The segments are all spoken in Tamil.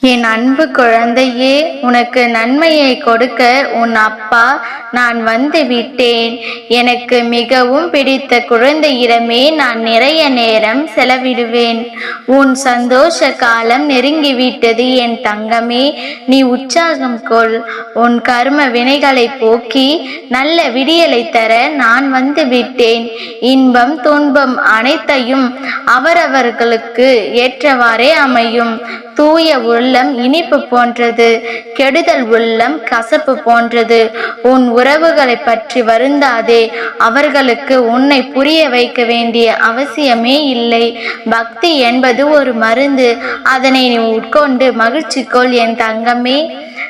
என் அன்பு குழந்தையே உனக்கு நன்மையை கொடுக்க உன் அப்பா நான் வந்து விட்டேன். எனக்கு மிகவும் பிடித்த குழந்தையிடமே நான் நிறைய நேரம் செலவிடுவேன். உன் சந்தோஷ காலம் நெருங்கிவிட்டது என் தங்கமே. நீ உற்சாகம் கொள். உன் கர்ம வினைகளை போக்கி நல்ல விடியலை தர நான் வந்து விட்டேன். இன்பம் துன்பம் அனைத்தையும் அவரவர்களுக்கு ஏற்றவாறே அமையும். தூய உள்ளம் இனிப்பு போன்றது கெடுதல் உள்ளம் கசப்பு போன்றது. உன் உறவுகளை பற்றி வருந்தாதே அவர்களுக்கு உன்னை புரிய வைக்க வேண்டிய அவசியமே இல்லை. பக்தி என்பது ஒரு மருந்து. அதனை நீ உட்கொண்டு மகிழ்ச்சிக்கொள் என் தங்கமே.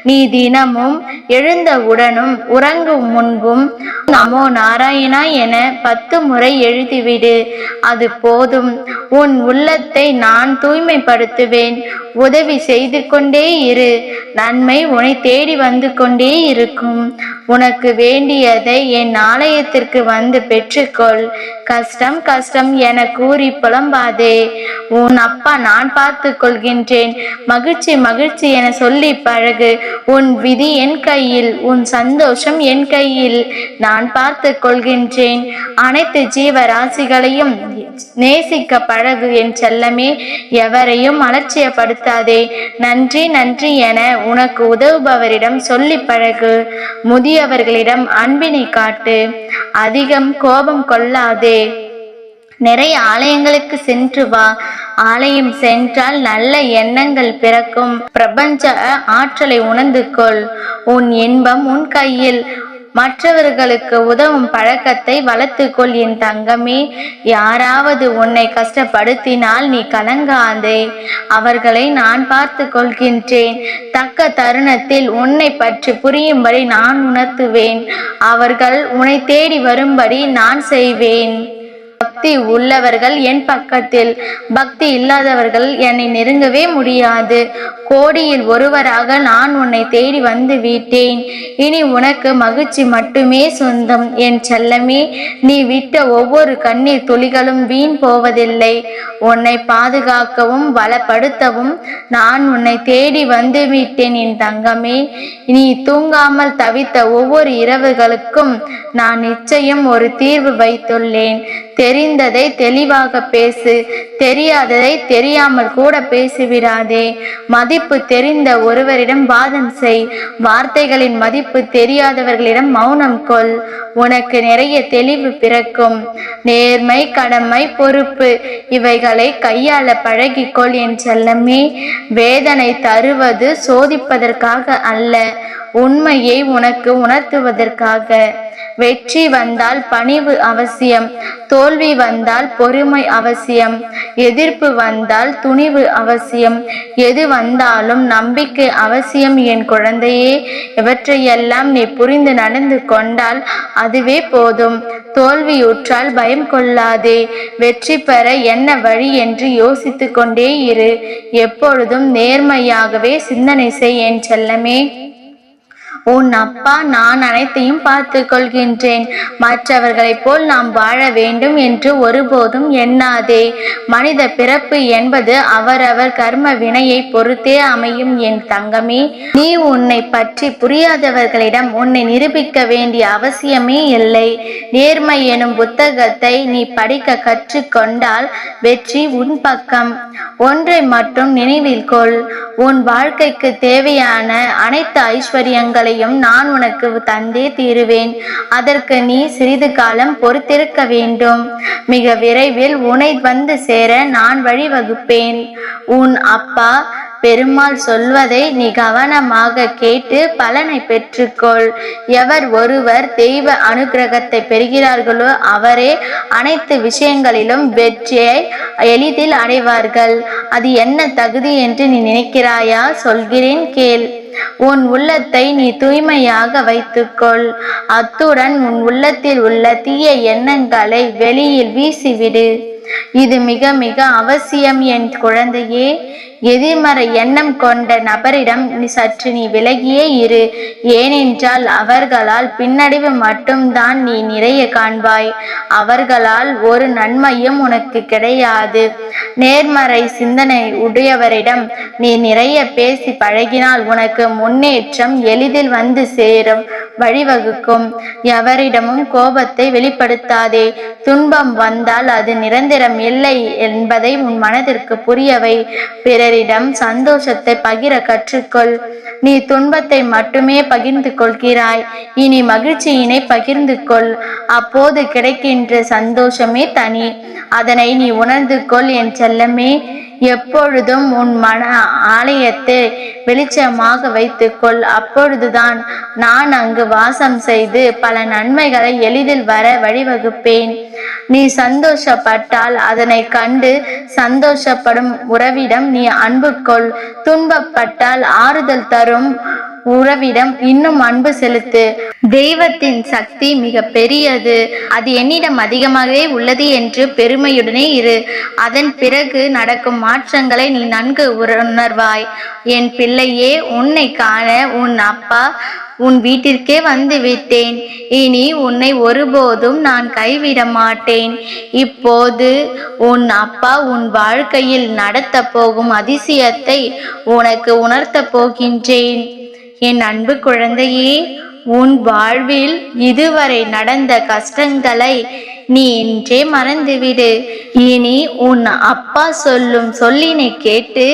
நீ தினமும் எழுந்தவுடனும் உறங்கும் முன்பும் நமோ நாராயணா என பத்து முறை எழுதிவிடு. அது போதும். உன் உள்ளத்தை நான் தூய்மைப்படுத்துவேன். உதவி செய்து கொண்டே இரு. நன்மை உன்னை தேடி வந்து கொண்டே இருக்கும். உனக்கு வேண்டியதை என் ஆலயத்திற்கு வந்து பெற்றுக்கொள். கஷ்டம் கஷ்டம் என கூறி புலம்பாதே. உன் அப்பா நான் பார்த்து கொள்கின்றேன். மகிழ்ச்சி மகிழ்ச்சி என சொல்லி பழகு. உன் விதி என் கையில் உன் சந்தோஷம் என் கையில். நான் பார்த்து கொள்கின்றேன். அனைத்து ஜீவராசிகளையும் நேசிக்க பழகு என் செல்லமே எவரையும் அலட்சியப்படுத்தாதே. நன்றி நன்றி என உனக்கு உதவுபவரிடம் சொல்லி பழகு. முதியவர்களிடம் அன்பினை காட்டு. அதிகம் கோபம் கொள்ளாதே. நிறைய ஆலயங்களுக்கு சென்று வா. ஆலயம் சென்றால் நல்ல எண்ணங்கள் பிறக்கும். பிரபஞ்ச ஆற்றலை உணர்ந்து கொள். உன் இன்பம் உன் கையில். மற்றவர்களுக்கு உதவும் பழக்கத்தை வளர்த்துக்கொள் என் தங்கமே. யாராவது உன்னை கஷ்டப்படுத்தினால் நீ கலங்காதே. அவர்களை நான் பார்த்து கொள்கின்றேன். தக்க தருணத்தில் உன்னை பற்றி புரியும்படி நான் உணர்த்துவேன். அவர்கள் உன்னை தேடி வரும்படி நான் செய்வேன். பக்தி உள்ளவர்கள் என் பக்கத்தில். பக்தி இல்லாதவர்கள் என்னை நெருங்கவே முடியாது. கோடியில் ஒருவராக நான் உன்னை தேடி வந்து விட்டேன். இனி உனக்கு மகிழ்ச்சி மட்டுமே சொந்தம். என் செல்லமே நீ விட்ட ஒவ்வொரு கண்ணீர் துளிகளும் வீண் போவதில்லை. உன்னை பாதுகாக்கவும் பலப்படுத்தவும் நான் உன்னை தேடி வந்து விட்டேன் என் தங்கமே. நீ தூங்காமல் தவித்த ஒவ்வொரு இரவுகளுக்கும் நான் நிச்சயம் ஒரு தீர்வு வைத்துள்ளேன். தெரிந்ததை தெளிவாக பேசு. தெரியாததை தெரியாமல் கூட பேசிவிடாதே. மதிப்பு தெரிந்த ஒருவரிடம் வாதம் செய். வார்த்தைகளின் மதிப்பு தெரியாதவர்களிடம் மௌனம் கொள். உனக்கு நிறைய தெளிவு பிறக்கும். நேர்மை கடமை பொறுப்பு இவைகளை கையாள பழகிக்கொள் என் செல்லமே. வேதனை தருவது சோதிப்பதற்காக அல்ல. உண்மையை உனக்கு உணர்த்துவதற்காக. வெற்றி வந்தால் பணிவு அவசியம் தோல்வி வந்தால் பொறுமை அவசியம் எதிர்ப்பு வந்தால் துணிவு அவசியம் எது வந்தாலும் நம்பிக்கை அவசியம். என் குழந்தையே இவற்றையெல்லாம் நீ புரிந்து நடந்து கொண்டால் அதுவே போதும். தோல்வியுற்றால் பயம் கொள்ளாதே. வெற்றி பெற என்ன வழி என்று யோசித்து கொண்டே இரு. எப்பொழுதும் நேர்மையாகவே சிந்தனை செய் என் செல்லமே. உன் அப்பா நான் அனைத்தையும் பார்த்து கொள்கின்றேன். மற்றவர்களைப் போல் நாம் வாழ வேண்டும் என்று ஒருபோதும் எண்ணாதே. மனித பிறப்பு என்பது அவரவர் கர்ம வினையை பொறுத்தே அமையும் என் தங்கமே. நீ உன்னை பற்றி புரியாதவர்களிடம் உன்னை நிரூபிக்க வேண்டிய அவசியமே இல்லை. நேர்மை எனும் புத்தகத்தை நீ படிக்க கற்றுக்கொண்டால் வெற்றி உன் பக்கம். ஒன்றை மட்டும் நினைவில் கொள். உன் வாழ்க்கைக்கு தேவையான அனைத்து ஐஸ்வர்யங்களையும் நான் உனக்கு தந்தே தீருவேன். அதற்கு நீ சிறிது காலம் பொறுத்திருக்க வேண்டும். மிக விரைவில் உன்னை வந்து சேர நான் வழிவகுப்பேன். உன் அப்பா பெருமாள் சொல்வதை நீ கவனமாக கேட்டு பலனை பெற்றுக்கொள். எவர் ஒருவர் தெய்வ அனுக்கிரகத்தை பெறுகிறார்களோ அவரே அனைத்து விஷயங்களிலும் வெற்றியை எளிதில் அடைவார்கள். அது என்ன தகுதி என்று நீ நினைக்கிறாயா? சொல்கிறேன் கேள். உன் உள்ளத்தை நீ தூய்மையாக வைத்துக்கொள். அத்துடன் உன் உள்ளத்தில் உள்ள தீய எண்ணங்களை வெளியில் வீசிவிடு. இது மிக மிக அவசியம் என் குழந்தையே. எதிர்மறை எண்ணம் கொண்ட நபரிடம் நீ சற்று நீ விலகியே இரு. ஏனென்றால் அவர்களால் பின்னடைவு மட்டும்தான் நீ நிறைய காண்பாய். அவர்களால் ஒரு நன்மையும் உனக்கு கிடையாது. நேர்மறை சிந்தனை உடையவரிடம் நீ நிறைய பேசி பழகினால் உனக்கு முன்னேற்றம் எளிதில் வந்து சேரும். வழிவகுக்கும். எவரிடமும் கோபத்தை வெளிப்படுத்தாதே. துன்பம் வந்தால் அது நிரந்தரம் இல்லை என்பதை உன் மனதிற்கு புரியவை. பிற பிறரிடம் சந்தோஷத்தை பகிர கற்றுக்கொள். நீ துன்பத்தை மட்டுமே பகிர்ந்து கொள்கிறாய். இனி மகிழ்ச்சியினை பகிர்ந்து கொள். அப்போது கிடைக்கின்ற சந்தோஷமே தனி. அதனை நீ உணர்ந்து கொள் என் செல்லமே. எப்பொழுதும் உன் மன ஆலயத்தை வெளிச்சமாக வைத்துக்கொள். அப்பொழுதுதான் நான் அங்கு வாசம் செய்து பல நன்மைகளை எளிதில் வர வழிவகுப்பேன். நீ சந்தோஷப்பட்டால் அதனை கண்டு சந்தோஷப்படும் உறவிடம் நீ அன்பு கொள் துன்பப்பட்டால் ஆறுதல் தரும் உறவிடம் இன்னும் அன்பு செலுத்து. தெய்வத்தின் சக்தி மிக பெரியது. அது என்னிடம் அதிகமாகவே உள்ளது என்று பெருமையுடனே இரு. அதன் பிறகு நடக்கும் மாற்றங்களை நீ நன்கு உணர்வாய். என் பிள்ளையே உன்னை காண உன் அப்பா உன் வீட்டிற்கே வந்து விட்டேன். இனி உன்னை ஒருபோதும் நான் கைவிட மாட்டேன். இப்போது உன் அப்பா உன் வாழ்க்கையில் நடத்த போகும் அதிசயத்தை உனக்கு உணர்த்தப் போகின்றேன். என் அன்பு குழந்தையே உன் வாழ்வில் இதுவரை நடந்த கஷ்டங்களை நீ இன்றே மறந்துவிடு. இனி உன் அப்பா சொல்லும் சொல்லினை கேட்டு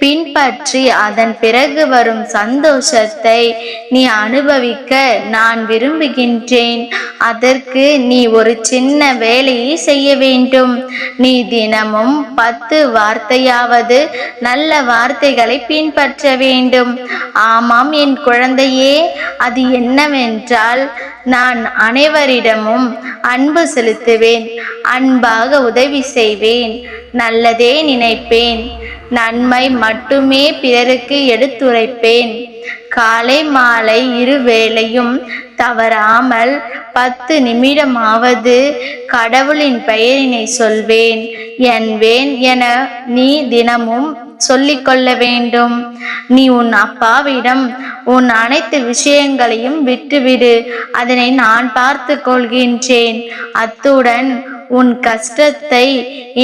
பின்பற்றி அதன் பிறகு வரும் சந்தோஷத்தை நீ அனுபவிக்க நான் விரும்புகின்றேன். அதற்கு நீ ஒரு சின்ன வேலையை செய்ய வேண்டும். நீ தினமும் பத்து வார்த்தையாவது நல்ல வார்த்தைகளை பின்பற்ற வேண்டும். ஆமாம் என் குழந்தையே அது என்னவென்றால் நான் அனைவரிடமும் அன்பு செலுத்துவேன். அன்பாக உதவி செய்வேன். நல்லதே நினைப்பேன். நன்மை மட்டுமே பிறருக்கு எடுத்துரைப்பேன். காலை மாலை இருவேளையும் தவறாமல் பத்து நிமிடமாவது கடவுளின் பெயரினை சொல்வேன். என்பேன் என நீ தினமும் சொல்லிக்கொள்ள வேண்டும். நீ உன் அப்பாவிடம் உன் அனைத்து விஷயங்களையும் விட்டுவிடு. அதனை நான் பார்த்து கொள்கின்றேன். அத்துடன் உன் கஷ்டத்தை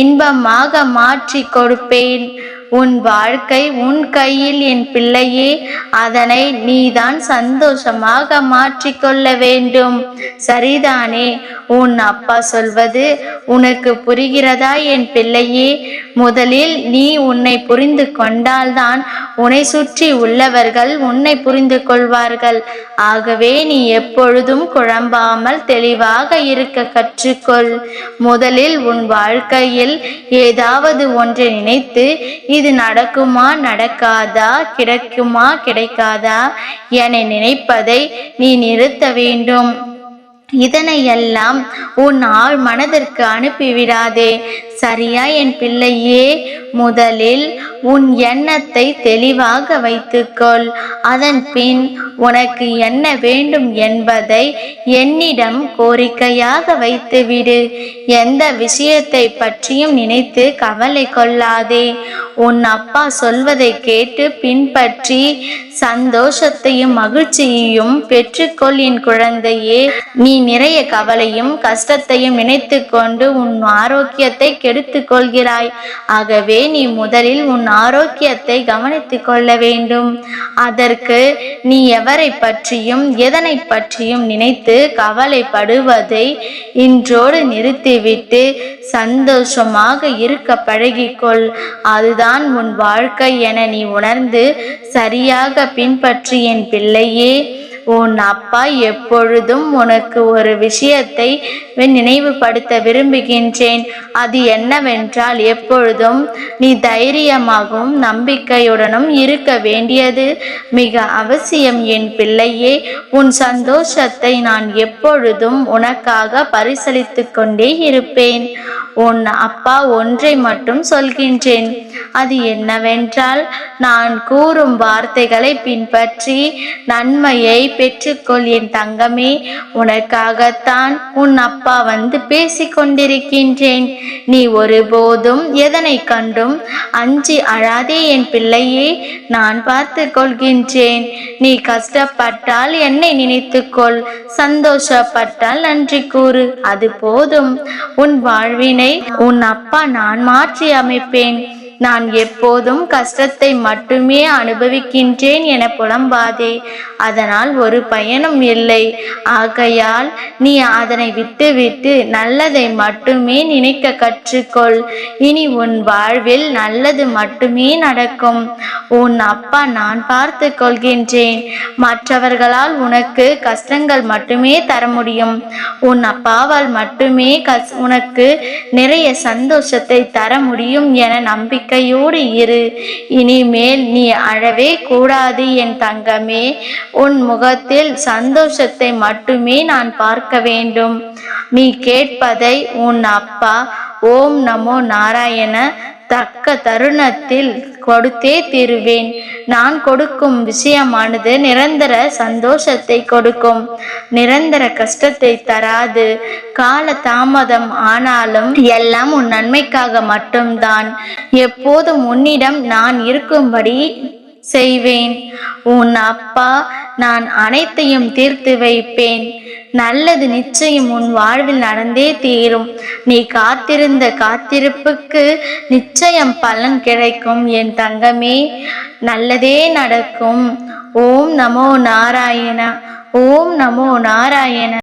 இன்பமாக மாற்றி கொடுப்பேன். உன் வாழ்க்கை உன் கையில் என் பிள்ளையே அதனை நீதான் சந்தோஷமாக மாற்றிக்கொள்ள வேண்டும். சரிதானே? உன் அப்பா சொல்வது உனக்கு புரிகிறதா என் பிள்ளையே? முதலில் நீ உன்னை புரிந்து கொண்டால்தான் உன்னை சுற்றி உள்ளவர்கள் உன்னை புரிந்து கொள்வார்கள். ஆகவே நீ எப்பொழுதும் குழம்பாமல் தெளிவாக இருக்க கற்றுக்கொள். முதலில் உன் வாழ்க்கையில் ஏதாவது ஒன்றை நினைத்து இது நடக்குமா நடக்காதா கிடைக்குமா கிடைக்காதா என நினைப்பதை நீ நிறுத்த வேண்டும். இதனையெல்லாம் உன் ஆள் மனதிற்கு அனுப்பிவிடாதே. சரியா என் பிள்ளையே முதலில் உன் எண்ணத்தை தெளிவாக வைத்துக்கொள். அதன் பின் உனக்கு என்ன வேண்டும் என்பதை என்னிடம் கோரிக்கையாக வைத்துவிடு. எந்த விஷயத்தை பற்றியும் நினைத்து கவலை கொள்ளாதே. உன் அப்பா சொல்வதை கேட்டு பின்பற்றி சந்தோஷத்தையும் மகிழ்ச்சியையும் பெற்றுக்கொள் என் குழந்தையே. நீ நிறைய கவலையும் கஷ்டத்தையும் நினைத்து கொண்டு உன் ஆரோக்கியத்தை கெடுத்து கொள்கிறாய் ஆகவே நீ முதலில் உன் ஆரோக்கியத்தை கவனித்துக் கொள்ள வேண்டும். அதற்கு நீ எவரை பற்றியும் எதனை பற்றியும் நினைத்து கவலைப்படுவதை இன்றோடு நிறுத்திவிட்டு சந்தோஷமாக இருக்க பழகிக்கொள். அதுதான் உன் வாழ்க்கை என நீ உணர்ந்து சரியாக பின்பற்றி என் பிள்ளையே. உன் அப்பா எப்பொழுதும் உனக்கு ஒரு விஷயத்தை நினைவுபடுத்த விரும்புகின்றேன். அது என்னவென்றால் எப்பொழுதும் நீ தைரியமாகவும் நம்பிக்கையுடனும் இருக்க வேண்டியது மிக அவசியம் என் பிள்ளையே. உன் சந்தோஷத்தை நான் எப்பொழுதும் உனக்காக பரிசளித்து கொண்டே இருப்பேன். உன் அப்பா ஒன்றை மட்டும் சொல்கின்றேன். அது என்னவென்றால் நான் கூறும் வார்த்தைகளை பின்பற்றி நன்மையை பெற்றுக்கொள் என் தங்கமே. உனக்காகத்தான் உன் அப்பா வந்து பேசிக் கொண்டிருக்கின்றேன் நீ ஒருபோதும் எதனை கண்டும் அஞ்சி அழாதே என் பிள்ளையே. நான் பார்த்து கொள்கின்றேன் நீ கஷ்டப்பட்டால் என்னை நினைத்துக்கொள். சந்தோஷப்பட்டால் நன்றி கூறு. அது போதும். உன் வாழ்வினை உன் அப்பா நான் மாற்றி அமைப்பேன். நான் எப்போதும் கஷ்டத்தை மட்டுமே அனுபவிக்கின்றேன் என புலம்பாதே. அதனால் ஒரு பயனும் இல்லை. ஆகையால் நீ அதனை விட்டுவிட்டு நல்லதை மட்டுமே நினைக்க கற்றுக்கொள். இனி உன் வாழ்வில் நல்லது மட்டுமே நடக்கும். உன் அப்பா நான் பார்த்து கொள்கின்றேன். மற்றவர்களால் உனக்கு கஷ்டங்கள் மட்டுமே தர முடியும். உன் அப்பாவால் மட்டுமே கஷ் உனக்கு நிறைய சந்தோஷத்தை தர முடியும் என நம்பிக்கை நம்பிக்கையோடு இரு. இனிமேல் நீ அழவே கூடாது என் தங்கமே. உன் முகத்தில் சந்தோஷத்தை மட்டுமே நான் பார்க்க வேண்டும். நீ கேட்பதை உன் அப்பா ஓம் நமோ நாராயண தக்க தருணத்தில் கொடுத்தே தீருவேன். நான் கொடுக்கும் விஷயமானது நிரந்தர சந்தோஷத்தை கொடுக்கும். நிரந்தர கஷ்டத்தை தராது. கால தாமதம் ஆனாலும் எல்லாம் உன் நன்மைக்காக மட்டும்தான். எப்போதும் உன்னிடம் நான் இருக்கும்படி செய்வேன். உன் அப்பா நான் அனைத்தையும் தீர்த்து வைப்பேன். நல்லது நிச்சயம் உன் வாழ்வில் நடந்தே தீரும். நீ காத்திருந்த காத்திருப்புக்கு நிச்சயம் பலன் கிடைக்கும். என் தங்கமே நல்லதே நடக்கும். ஓம் நமோ நாராயண ஓம் நமோ நாராயண.